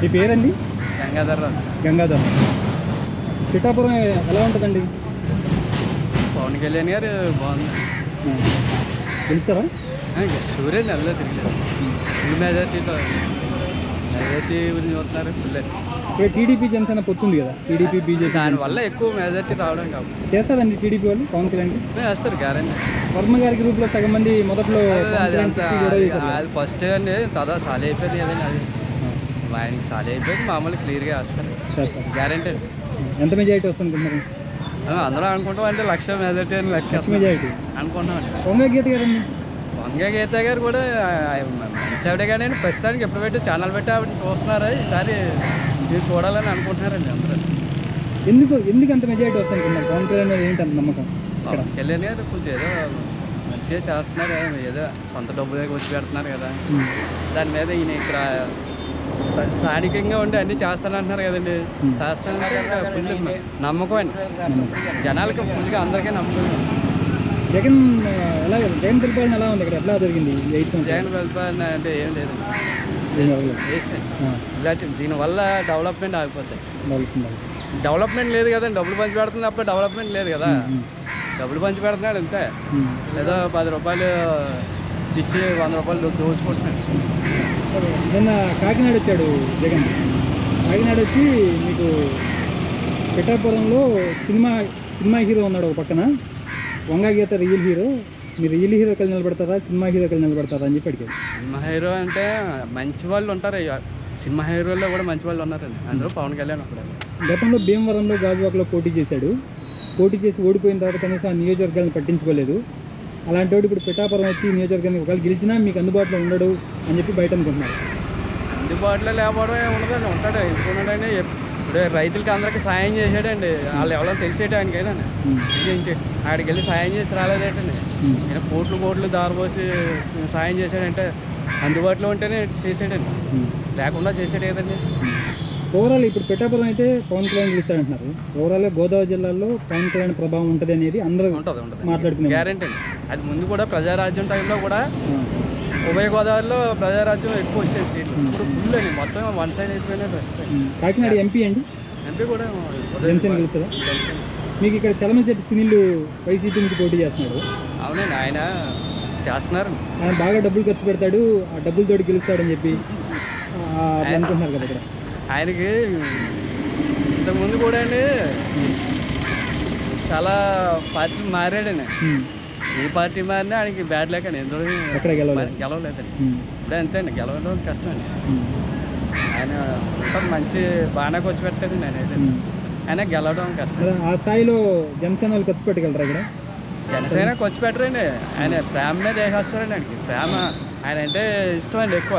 మీ పేరండి? గంగాధర్ గంగాధర్. పిఠాపురం ఎలా ఉంటుందండి? పవన్ కళ్యాణ్ గారు బాగుంది. తెలుస్తారా సూర్య నెలలో తిరిగలేదు ఫుల్ మెజార్టీతో మెజార్టీ గురించి చూస్తున్నారు ఫుల్ ఇక్కడ టీడీపీ జనసేన పొత్తుంది కదా టీడీపీ బీజేపీ దానివల్ల ఎక్కువ మెజార్టీ రావడం కాబట్టి. చేస్తారండి టీడీపీ వాళ్ళు పవన్ కళ్యాణ్ వేస్తారు గ్యారంటీ. వర్మ గారి గ్రూప్లో సగం మంది మొదట్లో అది ఫస్ట్ అండి తదా సాలి అయిపోయింది కదండి అది. ఆయనకి సాలి అయిపోయింది మామూలు క్లియర్గా వేస్తారు. చేస్తారు గ్యారంటీ ఎంత మెజారిటీ వస్తుంది అనుకుంటున్నారు అందరూ అనుకుంటాం అంటే లక్ష మెజార్టీ అని లక్ష మెజారిటీ అనుకుంటాం అండి. పొంగ గీత గారండి. వంగ గీత గారు కూడా మంచి ఆవిడ కానీ ప్రస్తుతానికి ఎప్పుడు పెట్టి ఛానల్ పెట్టి ఆవిడ చూస్తున్నారా? ఈసారి మీరు చూడాలని అనుకుంటున్నారండి అందరూ. ఎందుకు ఎందుకు అంత మెజారిటీ వస్తుంది అనుకుంటున్నారు పవన్ కళ్యాణ్ మీద ఏంటి అంత నమ్మకం? కళ్యాణ్ గారు కొంచెం ఏదో మంచిగా చేస్తున్నారు ఏదో సొంత డబ్బులే వచ్చి పెడుతున్నారు కదా. దాని మీద ఈయన ఇక్కడ స్థానికంగా ఉండి అన్ని చేస్తానంటున్నారు కదండి. ఫుల్ నమ్మకం అండి. జనాలకి ఫుల్గా అందరికీ నమ్మకం. జగన్ ఎలా జగన్ పరిపాలన ఎలా ఉంది ఇక్కడ? ఎట్లా జరిగింది జగన్ వెళ్ళిపోయింది అంటే ఏం లేదు. ఇలాంటి దీనివల్ల డెవలప్మెంట్ ఆగిపోతాయి డెవలప్మెంట్ లేదు కదండి. డబ్బులు పంచి పెడుతుంది అప్పుడు డెవలప్మెంట్ లేదు కదా. డబ్బులు పంచి పెడుతున్నాడు అంతే. ఉమ్. ఏదో పది రూపాయలు ఇచ్చి వంద రూపాయలు దోచుకుంటున్నాడు నిన్న కాకినాడ వచ్చాడు జగన్. కాకినాడ వచ్చి మీకు పిఠాపురంలో సినిమా సినిమా హీరో ఉన్నాడు ఒక పక్కన. Vanga Geetha real hero. మీరు రియల్ హీరో కలిసి నిలబడతారా సినిమా హీరో కలిసి నిలబడతారా అని చెప్పి అడిగాడు సినిమా హీరో అంటే మంచి వాళ్ళు ఉంటారు సినిమా హీరోల్లో కూడా మంచి వాళ్ళు ఉన్నారండి. అందరూ పవన్ కళ్యాణ్ ఒకడే. గతంలో భీమవరంలో గాజువాకలో పోటీ చేశాడు. పోటీ చేసి ఓడిపోయిన తర్వాత కనీసం ఆ నియోజకవర్గాలను పట్టించుకోలేదు. అలాంటి వాడు ఇప్పుడు పిఠాపురం వచ్చి నియోజకవర్గానికి ఒకవేళ గెలిచినా మీకు అందుబాటులో ఉండడు అని చెప్పి బయట అనుకుంటున్నారు అందుబాటులో లేకపోవడం ఏమి ఉండదండి ఉంటాడు. ఎందుకున్నాడండి ఇప్పుడు రైతులకి అందరికీ సాయం చేసాడండి వాళ్ళు ఎవరో తెలిసేటి ఆయనకైనా. ఇంకే ఆడికి వెళ్ళి సాయం చేసి రాలేదేటండి. ఆయన కోట్లు కోట్లు దారిపోసి సాయం చేశాడంటే అందుబాటులో ఉంటేనే చేసాడండి. లేకుండా చేసాడు ఏదండి ఓవరాల్ ఇప్పుడు పిఠాపురం అయితే పవన్ కళ్యాణ్ గెలుస్తారంటున్నారు ఓవరాల్ గోదావరి జిల్లాలో పవన్ కళ్యాణ్ ప్రభావం ఉంటుంది అనేది అందరూ మాట్లాడుకునే గ్యారంటీ అది ముందు కూడా ప్రజారాజ్యం టైంలో కూడా ఆ, ఉభయ గోదావరిలో ప్రజారాజ్యం ఎక్కువ వచ్చేది సీట్లు. ఇప్పుడు ఫుల్ అండి. మొత్తం వన్ సైడ్ ప్రస్తుతం ఉమ్. కాకినాడ ఎంపీ అండి? ఎంపీ కూడా జనసేన గెలుస్తుందా మీకు ఇక్కడ చలమశెట్టి సునీల్ వైసీపీ నుంచి పోటీ చేస్తున్నాడు. అవునండి. ఆయన చేస్తున్నారు. ఆయన బాగా డబ్బులు ఖర్చు పెడతాడు. ఆ డబ్బులతోటి గెలుస్తాడని చెప్పి అనుకుంటున్నారు కదా ఇక్కడ. ఆయనకి ఇంతకుముందు కూడా అండి చాలా పార్టీలు మారాడండి. ఉమ్, ఏ పార్టీ మారినా ఆయనకి బ్యాడ్ లేక గెలవలేదు? గెలవలేదండి. ఇప్పుడే అంతే అండి. గెలవడం కష్టం అండి. ఆయన మంచి బాగానే వచ్చి పెట్టాడు నేనైతే. ఆయన గెలవడం కష్టం. ఆ స్థాయిలో జనసేన వాళ్ళు ఖర్చు పెట్టగలరా ఇక్కడ? జనసేన వచ్చి పెట్టరండి. ఆయన ప్రేమ మీద వేసేస్తారండి ఆయనకి. ప్రేమ ఆయన అంటే ఇష్టం అండి ఎక్కువ.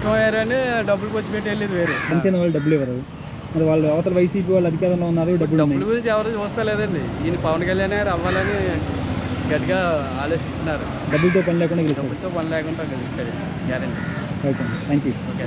ఆ, ఇష్టం అయ్యారని డబ్బులు ఖర్చు పెట్టి వెళ్ళేది వేరే. జనసేన వాళ్ళు డబ్బులు ఇవ్వరు. మరి వాళ్ళు అవతల వైసీపీ వాళ్ళు అధికారంలో ఉన్నారు డబ్బులు ఉన్నాయి. డబ్బుల గురించి ఎవరు చూస్తలేదండి ఈయన పవన్ కళ్యాణ్ గారు అవ్వాలని గట్టిగా ఆలోచిస్తున్నారు. డబ్బులతో పని లేకుండా గెలుస్తారు డబ్బులతో పని లేకుండా గెలుస్తాడు guarantee. Okay thank you okay